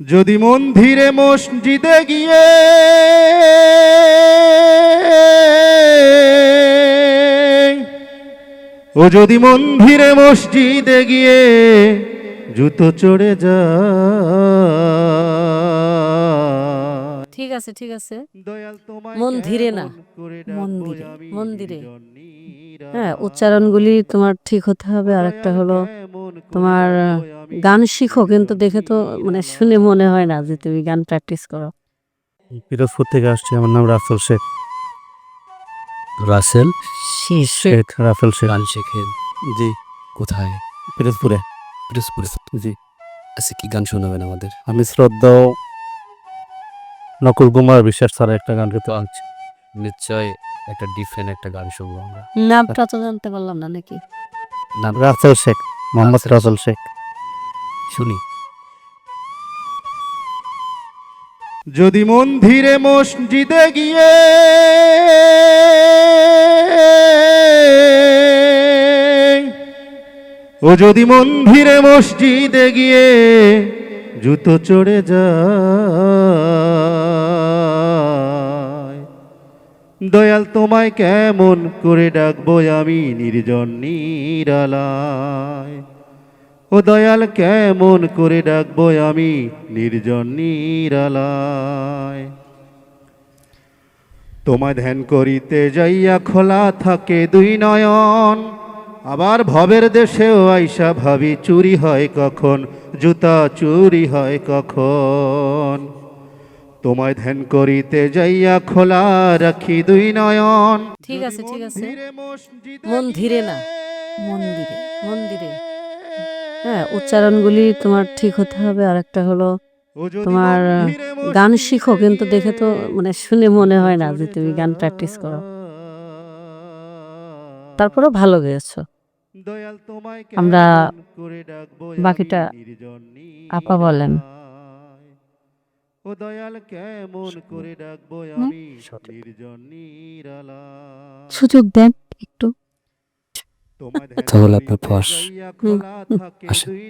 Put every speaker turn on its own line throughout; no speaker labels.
যদি মন্দিরে মসজিদে গিয়ে ও যদি মন্দিরে মসজিদে গিয়ে জুতো চড়ে যা।
ঠিক আছে ঠিক আছে। মন্দিরে না, মন্দিরে, মন্দিরে। হ্যাঁ উচ্চারণগুলি তোমার ঠিক হতে হবে। আর একটা হলো তোমার গান শিখো কিন্তু দেখে তো মানে শুনে মনে হয় না যে তুমি গান প্র্যাকটিস করো।
পিরোজপুর থেকে আসছি আমার নাম রাসেল শেখ।
রাসেল
শেখ রাসেল শেখ।
গান শেখেন
জি।
কোথায়?
পিরোজপুরে।
পিরোজপুরে।
জি।
আচ্ছা কি গান শোনাবেন আমাদের?
আমি শ্রদ্ধা নকুল কুমার বিশ্বাস স্যারের একটা গান গেতে আনছি
নিশ্চয় একটা ডিফারেন্ট একটা গান শুনব আমরা।
নামটা তো জানতে পারলাম না নাকি?
নাম
রাসেল শেখ মোহাম্মদ
রাসেল
শেখ।
শুনি।
যদি মন্দিরে মসজিদে গিয়ে ও যদি মন্দিরে মসজিদে গিয়ে জুতো চড়ে যায়, দয়াল তোমায় কেমন করে ডাকবো আমি নির্জন নিরালায়। ও দয়াল কেমন করে ডাকবো আমি? নির্জন নিরালায়। তোমায় ধ্যান করিতে যাইয়া খোলা থাকে দুই নয়ন। আবার ভবের দেশেও আইসা ভাবি চুরি হয় কখন? জুতা চুরি হয় কখন? তোমায় ধ্যান করিতে যাইয়া খোলা রাখি দুই নয়ন।
ঠিক আছে ঠিক আছে।
মসজিদে
মন্দিরে না মন্দিরে মন্দিরে। হ্যাঁ উচ্চারণগুলি তোমার ঠিক হতে হবে। আর একটা হলো তোমার গান শিখো কিন্তু দেখে তো মানে শুনে মনে হয় না যে তুমি গান প্র্যাকটিস করো। তারপরেও ভালো গেয়েছো।
দয়াল তোমায়
আমরা বাকিটা আপা বলেন।
ও দয়াল কেমন করে ডাকবো আমি
সুযোগ দেন একটু।
তাহলে আপনার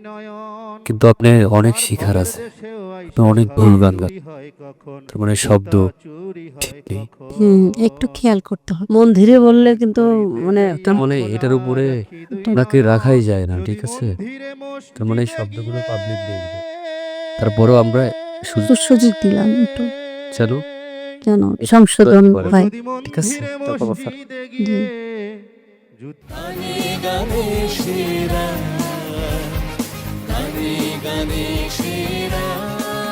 নয়ন।
কিন্তু আপনি অনেক শিখার আছে। আপনি অনেক ভুল গান গান। তার মানে শব্দ ঠিক নেই।
একটু খেয়াল করতে হবে। মন্দিরে বললে কিন্তু মানে
তার মানে এটার উপরে আপনাকে রাখাই যায় না ঠিক আছে? তার মানে শব্দগুলো পাবলিক দেখবে তারপরেও আমরা সুযোগ
সুযোগ দিলাম একটু।
চালু?
যেন সংশোধন হয়।
ঠিক আছে?
তারপর স্যার।
জি।
গানে গানে